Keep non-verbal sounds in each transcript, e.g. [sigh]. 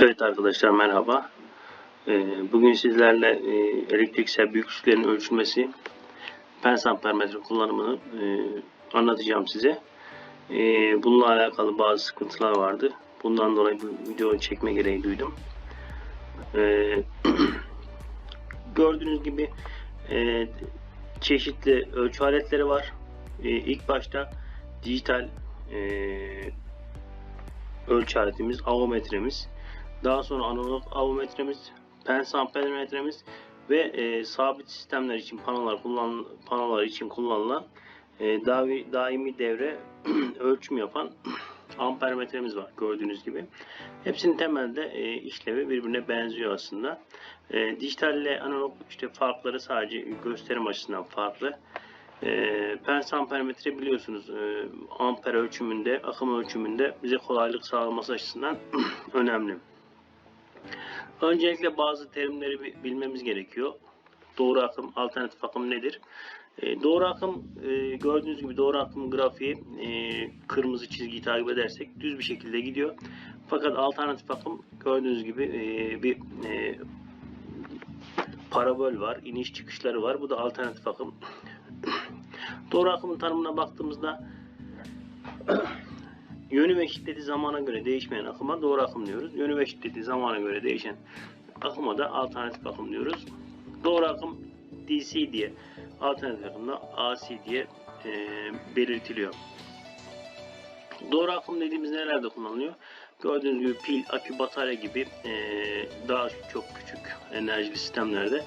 Evet arkadaşlar merhaba. Ee, Bugün sizlerle e, elektriksel büyük güçlerin ölçülmesi pens ampermetre kullanımını e, anlatacağım size. E, Bununla alakalı bazı sıkıntılar vardı. Bundan dolayı bu videoyu çekme gereği duydum. [clears throat] Gördüğünüz gibi çeşitli ölçü aletleri var. İlk başta dijital ölçü aletimiz, avometremiz. Daha sonra analog avometremiz, pens ampermetremiz ve e, sabit sistemler için panolar kullan panolar için kullanılan e, davi, daimi devre [clears throat] ölçüm yapan [clears throat] ampermetremiz var gördüğünüz gibi. Hepsinin temelde e, işlevi birbirine benziyor aslında. E, dijital ile analog işte farkları sadece gösterim açısından farklı. E, pens ampermetre biliyorsunuz e, amper ölçümünde, akım ölçümünde bize kolaylık sağlaması açısından [clears throat] önemli. Öncelikle bazı terimleri bi- bilmemiz gerekiyor. Doğru akım, alternatif akım nedir? E, doğru akım e, gördüğünüz gibi doğru akım grafiği e, kırmızı çizgiyi takip edersek düz bir şekilde gidiyor. Fakat alternatif akım gördüğünüz gibi e, bir e, parabol var, iniş çıkışları var. Bu da alternatif akım. [coughs] Doğru akımın tanımına baktığımızda yönü ve şiddeti zamana göre değişmeyen akıma doğru akım diyoruz. Yönü ve şiddeti zamana göre değişen akıma da alternatif akım diyoruz. Doğru akım DC diye, alternatif akım da AC diye e, belirtiliyor. Doğru akım dediğimiz nelerde kullanılıyor? Gördüğünüz gibi pil, akü, batarya gibi e, daha çok küçük enerjili sistemlerde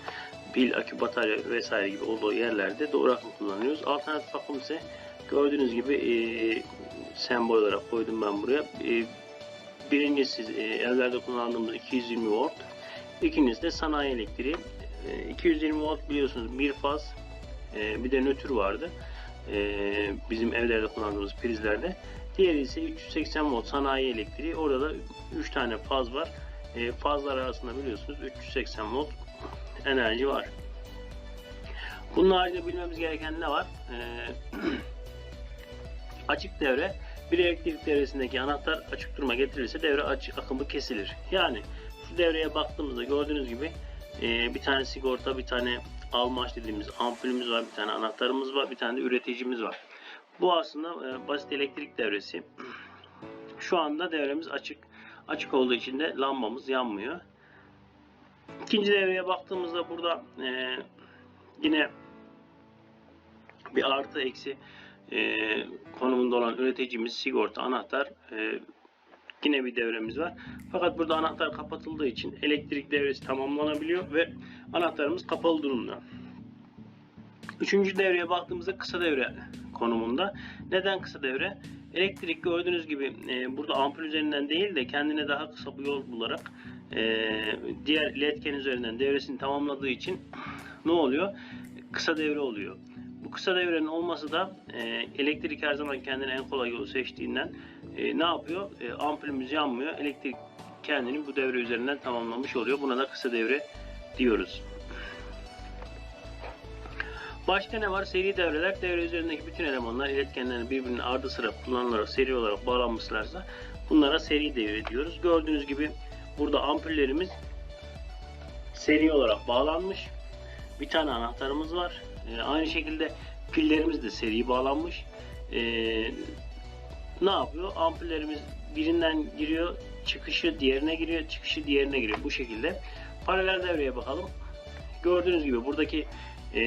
pil, akü, batarya vesaire gibi olduğu yerlerde doğru akım kullanıyoruz. Alternatif akım ise gördüğünüz gibi e, sembol olarak koydum ben buraya. E, birincisi e, evlerde kullandığımız 220 volt. İkincisi de sanayi elektriği. E, 220 volt biliyorsunuz bir faz e, bir de nötr vardı. E, bizim evlerde kullandığımız prizlerde. Diğeri ise 380 volt sanayi elektriği. Orada da 3 tane faz var. E, fazlar arasında biliyorsunuz 380 volt enerji var. Bunun haricinde bilmemiz gereken ne var? E, [clears throat] açık devre bir elektrik devresindeki anahtar açık duruma getirilirse devre açık akımı kesilir. Yani şu devreye baktığımızda gördüğünüz gibi e, bir tane sigorta, bir tane almaç dediğimiz ampulümüz var, bir tane anahtarımız var, bir tane de üreticimiz var. Bu aslında e, basit elektrik devresi. [clears throat] Şu anda devremiz açık. Açık olduğu için de lambamız yanmıyor. İkinci devreye baktığımızda burada e, yine bir artı eksi e, konumunda olan üreticimiz sigorta anahtar e, yine bir devremiz var. Fakat burada anahtar kapatıldığı için elektrik devresi tamamlanabiliyor ve anahtarımız kapalı durumda. Üçüncü devreye baktığımızda kısa devre konumunda. Neden kısa devre? Elektrik gördüğünüz gibi e, burada ampul üzerinden değil de kendine daha kısa bir yol bularak e, diğer iletken üzerinden devresini tamamladığı için ne oluyor? Kısa devre oluyor. Bu kısa devrenin olması da e, elektrik her zaman kendine en kolay yolu seçtiğinden e, ne yapıyor? E, ampulümüz yanmıyor. Elektrik kendini bu devre üzerinden tamamlamış oluyor. Buna da kısa devre diyoruz. Başka ne var? Seri devreler. Devre üzerindeki bütün elemanlar iletkenlerin birbirinin ardı sıra kullanılarak seri olarak bağlanmışlarsa bunlara seri devre diyoruz. Gördüğünüz gibi burada ampullerimiz seri olarak bağlanmış. Bir tane anahtarımız var. Ee, aynı şekilde pillerimiz de seri bağlanmış. Ee, ne yapıyor? Ampullerimiz birinden giriyor, çıkışı diğerine giriyor, çıkışı diğerine giriyor. Bu şekilde. Paralel devreye bakalım. Gördüğünüz gibi buradaki e,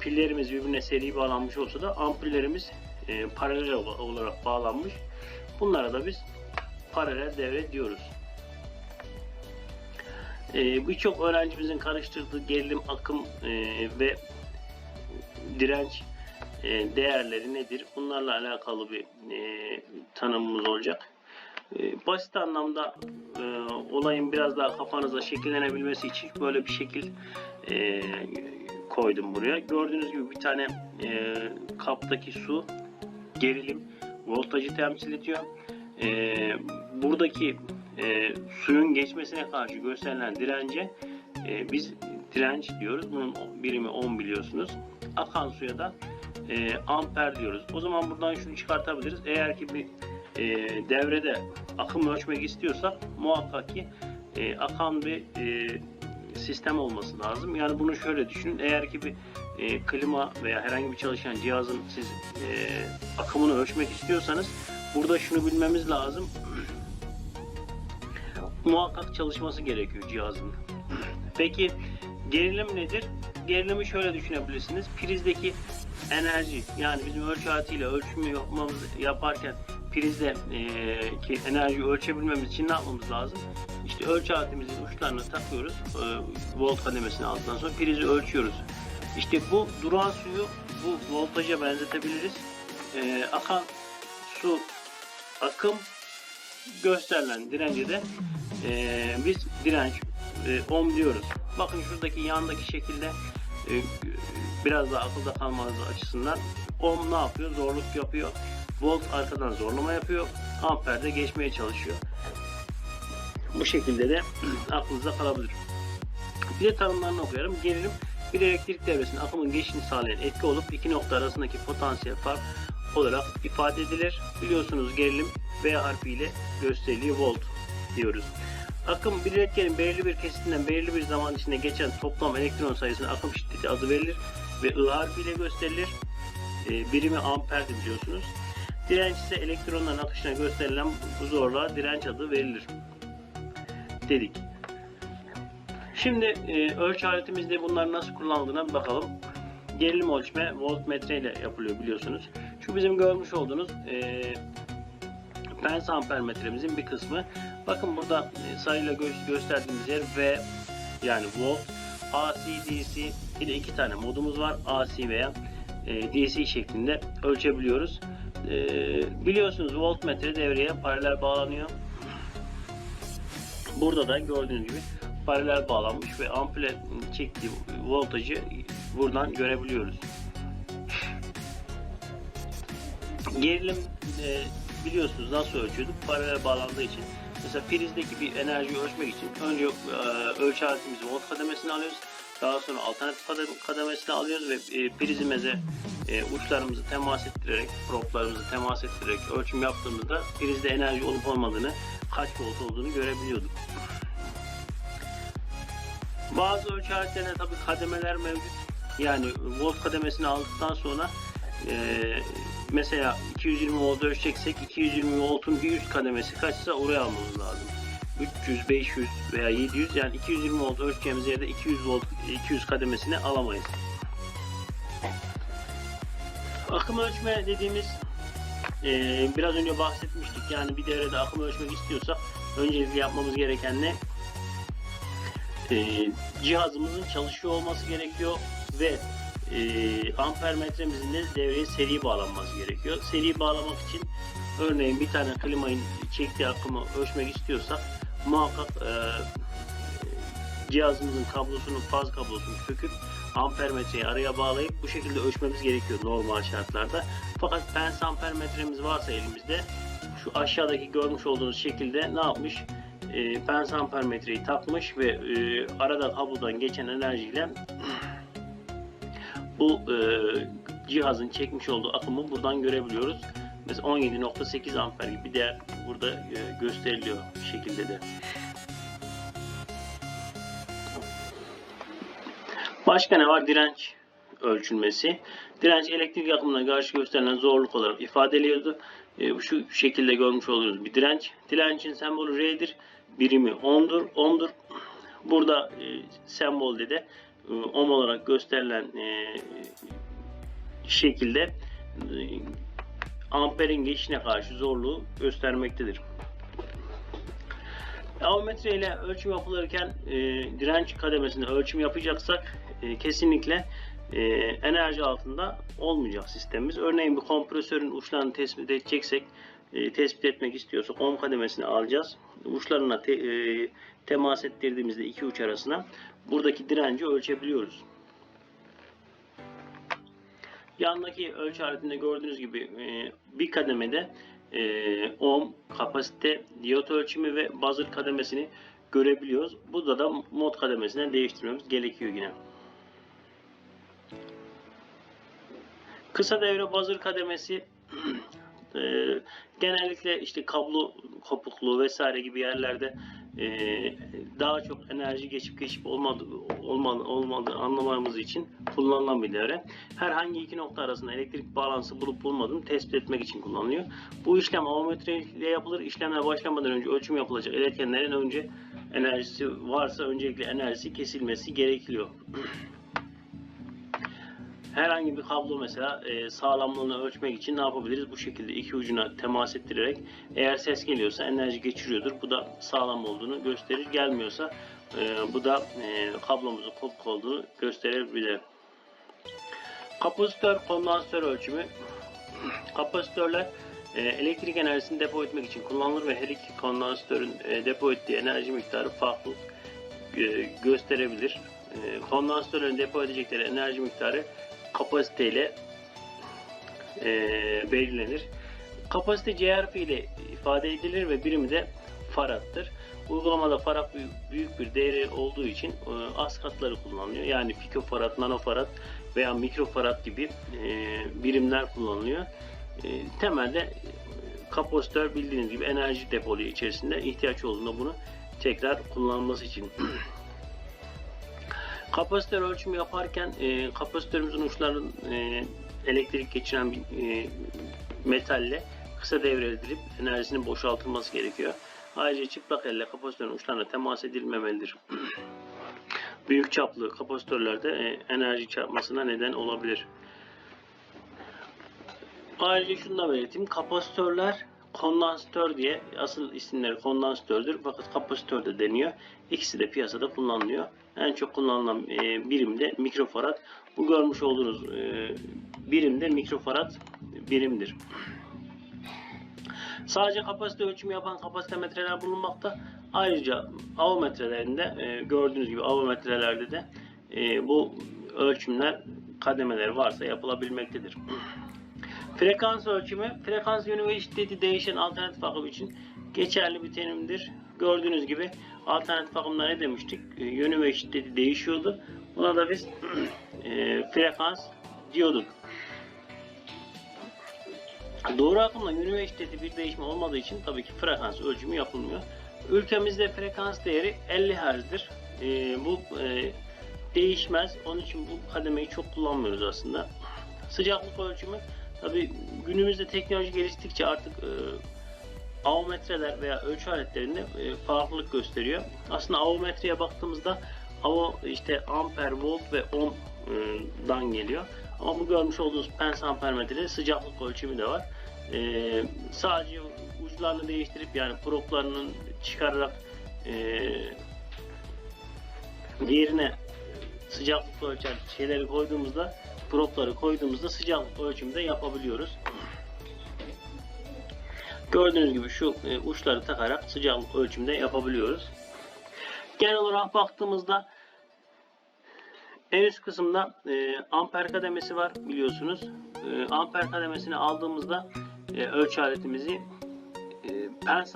pillerimiz birbirine seri bağlanmış olsa da ampullerimiz e, paralel ol- olarak bağlanmış. Bunlara da biz paralel devre diyoruz. E, Birçok öğrencimizin karıştırdığı gerilim, akım e, ve direnç e, değerleri nedir? Bunlarla alakalı bir e, tanımımız olacak. E, basit anlamda olayın biraz daha kafanıza şekillenebilmesi için böyle bir şekil koydum buraya. Gördüğünüz gibi bir tane kaptaki su gerilim voltajı temsil ediyor. Buradaki suyun geçmesine karşı gösterilen dirence biz direnç diyoruz. Bunun birimi 10 biliyorsunuz. Akan suya da e, amper diyoruz. O zaman buradan şunu çıkartabiliriz. Eğer ki bir e, devrede akım ölçmek istiyorsak muhakkak ki e, akan bir e, sistem olması lazım. Yani bunu şöyle düşünün. Eğer ki bir e, klima veya herhangi bir çalışan cihazın siz e, akımını ölçmek istiyorsanız burada şunu bilmemiz lazım. Muhakkak çalışması gerekiyor cihazın. Peki gerilim nedir? Gerilimi şöyle düşünebilirsiniz. Prizdeki enerji yani bizim ölçü aletiyle ölçümü yapmamız yaparken prizde e, ki enerjiyi ölçebilmemiz için ne yapmamız lazım? İşte ölçü aletimizin uçlarını takıyoruz. E, volt kademesini aldıktan sonra prizi ölçüyoruz. İşte bu duran suyu bu voltaja benzetebiliriz. E, akan su akım gösterilen dirence de e, biz direnç e, ohm diyoruz. Bakın şuradaki yandaki şekilde biraz daha akılda kalmanız açısından ohm ne yapıyor? Zorluk yapıyor. Volt arkadan zorlama yapıyor. Amper de geçmeye çalışıyor. Bu şekilde de [clears throat] aklınızda kalabilir. Bir de tanımlarını okuyalım. Gerilim bir elektrik devresinin akımın geçişini sağlayan etki olup iki nokta arasındaki potansiyel fark olarak ifade edilir. Biliyorsunuz gerilim V harfiyle gösteriliyor volt diyoruz. Akım bir iletkenin belirli bir kesitinden belirli bir zaman içinde geçen toplam elektron sayısına akım şiddeti adı verilir ve I harfiyle gösterilir. E, birimi amperdir biliyorsunuz. Direnç ise elektronların akışına gösterilen bu zorluğa direnç adı verilir. Dedik. Şimdi e, ölçü aletimizde bunların nasıl kullanıldığına bir bakalım. Gerilim ölçme voltmetre ile yapılıyor biliyorsunuz. Şu bizim görmüş olduğunuz e, pens ampermetremizin bir kısmı. Bakın burada e, sayıyla gö- gösterdiğimiz yer V yani volt, AC, DC bir de iki tane modumuz var. AC veya e, DC şeklinde ölçebiliyoruz. E, biliyorsunuz voltmetre devreye paralel bağlanıyor. Burada da gördüğünüz gibi paralel bağlanmış ve ampule çektiği voltajı buradan görebiliyoruz. Gerilim e, biliyorsunuz nasıl ölçüyorduk? Paralel bağlandığı için. Mesela prizdeki bir enerjiyi ölçmek için önce e, ölçü aletimizi volt kademesine alıyoruz. Daha sonra alternatif kadem- kademesine alıyoruz ve e, prizimize e, uçlarımızı temas ettirerek, proplarımızı temas ettirerek ölçüm yaptığımızda prizde enerji olup olmadığını, kaç volt olduğunu görebiliyorduk. Bazı ölçü aletlerinde tabi kademeler mevcut. Yani volt kademesini aldıktan sonra e, mesela 220 volt ölçeceksek 220 voltun bir üst kademesi kaçsa oraya almamız lazım. 300, 500 veya 700 yani 220 volt ölçeceğimiz yerde 200 volt 200 kademesini alamayız. Akım ölçme dediğimiz e, biraz önce bahsetmiştik. Yani bir devrede akım ölçmek istiyorsak öncelikle yapmamız gereken ne? E, cihazımızın çalışıyor olması gerekiyor ve e, ampermetremizin de devreye seri bağlanması gerekiyor. Seri bağlamak için örneğin bir tane klimayın çektiği akımı ölçmek istiyorsak muhakkak e, cihazımızın kablosunu, faz kablosunu söküp ampermetreyi araya bağlayıp bu şekilde ölçmemiz gerekiyor normal şartlarda. Fakat pens ampermetremiz varsa elimizde şu aşağıdaki görmüş olduğunuz şekilde ne yapmış? E, pens ampermetreyi takmış ve e, arada kablodan geçen enerjiyle [clears throat] bu e, cihazın çekmiş olduğu akımı buradan görebiliyoruz. Mesela 17.8 amper gibi bir değer burada e, gösteriliyor bu şekilde de. Başka ne var? Direnç ölçülmesi. Direnç elektrik akımına karşı gösterilen zorluk olarak ifade ediliyordu. E, şu şekilde görmüş oluyoruz bir direnç. Direncin sembolü R'dir. Birimi ohm'dur. Ohm'dur. Burada e, sembolde de e, ohm olarak gösterilen e, şekilde e, amperin geçişine karşı zorluğu göstermektedir. Avometre ile ölçüm yapılırken e, direnç kademesinde ölçüm yapacaksak kesinlikle enerji altında olmayacak sistemimiz. Örneğin bir kompresörün uçlarını tespit edeceksek, tespit etmek istiyorsak ohm kademesini alacağız. Uçlarına te, e, temas ettirdiğimizde iki uç arasına buradaki direnci ölçebiliyoruz. Yandaki ölçü aletinde gördüğünüz gibi e, bir kademede e, ohm, kapasite, diyot ölçümü ve buzzer kademesini görebiliyoruz. Burada da mod kademesine değiştirmemiz gerekiyor yine. Kısa devre buzzer kademesi [clears throat] e, genellikle işte kablo kopukluğu vesaire gibi yerlerde e, daha çok enerji geçip geçip olmadı, olmadı, olmadı anlamamız için kullanılan bir devre. Herhangi iki nokta arasında elektrik bağlantısı bulup bulmadığını tespit etmek için kullanılıyor. Bu işlem avometre ile yapılır. İşlemler başlamadan önce ölçüm yapılacak iletkenlerin önce enerjisi varsa öncelikle enerjisi kesilmesi gerekiyor. [clears throat] Herhangi bir kablo mesela e, sağlamlığını ölçmek için ne yapabiliriz? Bu şekilde iki ucuna temas ettirerek eğer ses geliyorsa enerji geçiriyordur. Bu da sağlam olduğunu gösterir. Gelmiyorsa e, bu da e, kablomuzun kopuk olduğunu gösterebilir. Kapasitör kondansatör ölçümü. Kapasitörler e, elektrik enerjisini depo etmek için kullanılır ve her iki kondansatörün e, depo ettiği enerji miktarı farklı e, gösterebilir. E, kondansatörlerin depo edecekleri enerji miktarı kapasiteyle e, belirlenir. Kapasite CRF ile ifade edilir ve birimi de farattır. Uygulamada farad büyük, büyük bir değeri olduğu için e, az katları kullanılıyor. Yani pikofarad, nanofarad veya mikrofarad gibi e, birimler kullanılıyor. E, temelde e, kapasitör bildiğiniz gibi enerji depoluyor içerisinde. ihtiyaç olduğunda bunu tekrar kullanılması için [clears throat] Kapasitör ölçümü yaparken e, kapasitörümüzün uçlarının e, elektrik geçiren bir e, metalle kısa devredilip enerjisinin boşaltılması gerekiyor. Ayrıca çıplak elle kapasitörün uçlarına temas edilmemelidir. [clears throat] Büyük çaplı kapasitörlerde e, enerji çarpmasına neden olabilir. Ayrıca şunu da belirteyim. Kapasitörler kondansatör diye asıl isimleri kondansatördür fakat kapasitör de deniyor. İkisi de piyasada kullanılıyor. En çok kullanılan e, birim de mikrofarad. Bu görmüş olduğunuz e, birim de mikrofarad birimdir. Sadece kapasite ölçümü yapan kapasitemetreler bulunmakta. Ayrıca avometrelerinde e, gördüğünüz gibi avometrelerde de e, bu ölçümler kademeleri varsa yapılabilmektedir. Frekans ölçümü, frekans yönü ve şiddeti değişen alternatif akım için geçerli bir terimdir. Gördüğünüz gibi alternatif akımda ne demiştik? Yönü ve şiddeti değişiyordu. Buna da biz [clears throat] e, frekans diyorduk. Doğru akımla yönü ve şiddeti bir değişme olmadığı için tabii ki frekans ölçümü yapılmıyor. Ülkemizde frekans değeri 50 Hz'dir. E, bu e, değişmez. Onun için bu kademeyi çok kullanmıyoruz aslında. Sıcaklık ölçümü Tabi günümüzde teknoloji geliştikçe artık e, avometreler veya ölçü aletlerinde e, farklılık gösteriyor. Aslında avometreye baktığımızda avo işte amper, volt ve ohm'dan geliyor. Ama bu görmüş olduğunuz pens ampermetrede sıcaklık ölçümü de var. E, sadece uçlarını değiştirip yani proplarının çıkararak e, diğerine sıcaklık ölçer şeyleri koyduğumuzda propları koyduğumuzda sıcaklık ölçümü de yapabiliyoruz. Gördüğünüz gibi şu e, uçları takarak sıcaklık ölçümü yapabiliyoruz. Genel olarak baktığımızda en üst kısımda e, amper kademesi var biliyorsunuz. E, amper kademesini aldığımızda e, ölçü aletimizi e, pens,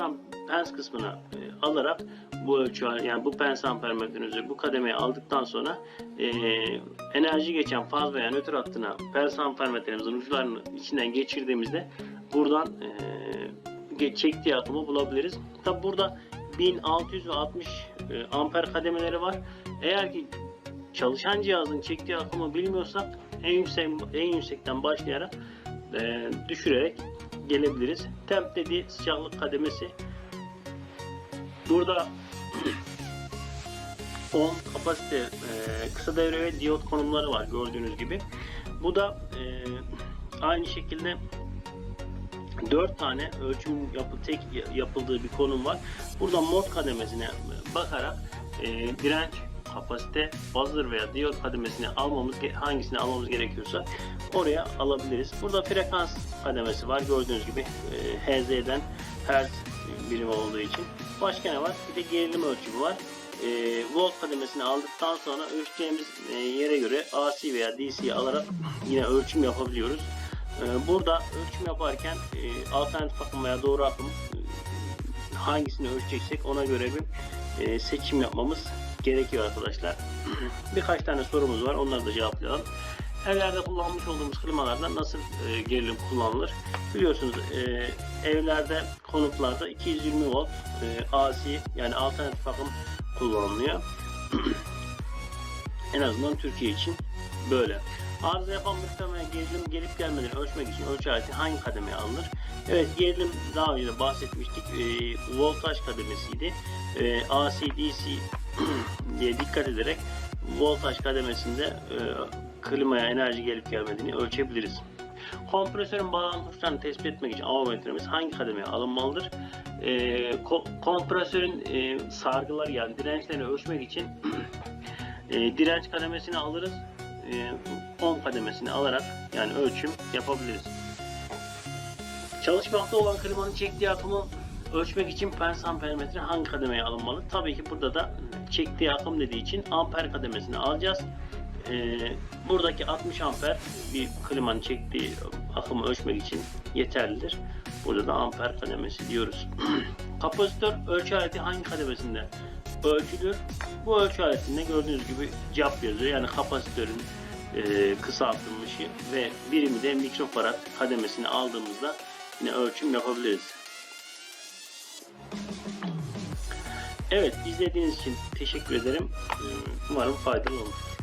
pens kısmına e, alarak bu ölçü yani bu pens ampermetrenizi bu kademeye aldıktan sonra e, enerji geçen faz veya nötr hattına pens ampermetremizin uçlarını içinden geçirdiğimizde buradan e, çektiği akımı bulabiliriz. Tabi burada 1660 e, amper kademeleri var. Eğer ki çalışan cihazın çektiği akımı bilmiyorsak en yüksek en yüksekten başlayarak e, düşürerek gelebiliriz. Temp dediği sıcaklık kademesi. Burada 10 kapasite e, kısa devre ve diyot konumları var gördüğünüz gibi. Bu da e, aynı şekilde 4 tane ölçüm yapı tek yapıldığı bir konum var. Burada mod kademesine bakarak e, direnç kapasite, buzzer veya diyot kademesini almamız hangisini almamız gerekiyorsa oraya alabiliriz. Burada frekans kademesi var. Gördüğünüz gibi e, Hz'den Hz birimi olduğu için. Başka ne var? Bir de gerilim ölçümü var. E, volt kademesini aldıktan sonra ölçeceğimiz e, yere göre AC veya DC alarak yine ölçüm yapabiliyoruz. E, burada ölçüm yaparken e, alternatif akım veya doğru akım e, hangisini ölçeceksek ona göre bir e, seçim yapmamız gerekiyor arkadaşlar. [clears throat] Birkaç tane sorumuz var. Onları da cevaplayalım. Evlerde kullanmış olduğumuz klimalardan nasıl e, gerilim kullanılır? Biliyorsunuz e, evlerde, konutlarda 220 volt e, AC yani alternatif akım kullanılıyor. [clears throat] en azından Türkiye için böyle. Arıza yapan muhtemelen gerilim gelip gelmeden ölçmek için ölçü aleti hangi kademeye alınır? Evet gerilim daha önce de bahsetmiştik. E, voltaj kademesiydi. E, AC, DC [clears throat] diye dikkat ederek voltaj kademesinde e, klimaya enerji gelip gelmediğini ölçebiliriz. Kompresörün bağlantı uçlarını tespit etmek için avometremiz hangi kademeye alınmalıdır? E, ko- kompresörün e, sargıları yani dirençlerini ölçmek için e, direnç kademesini alırız. E, ohm kademesini alarak yani ölçüm yapabiliriz. Çalışmakta olan klimanın çektiği akımı ölçmek için Fens ampermetre hangi kademeye alınmalı? Tabii ki burada da çektiği akım dediği için amper kademesini alacağız. Ee, buradaki 60 amper bir klimanın çektiği akımı ölçmek için yeterlidir. Burada da amper kademesi diyoruz. [clears throat] Kapasitör ölçü aleti hangi kademesinde ölçülür? Bu ölçü aletinde gördüğünüz gibi cap yazıyor. Yani kapasitörün e, kısaltılmışı ve birimi de mikrofarad kademesini aldığımızda yine ölçüm yapabiliriz. Evet izlediğiniz için teşekkür ederim. Umarım faydalı olur.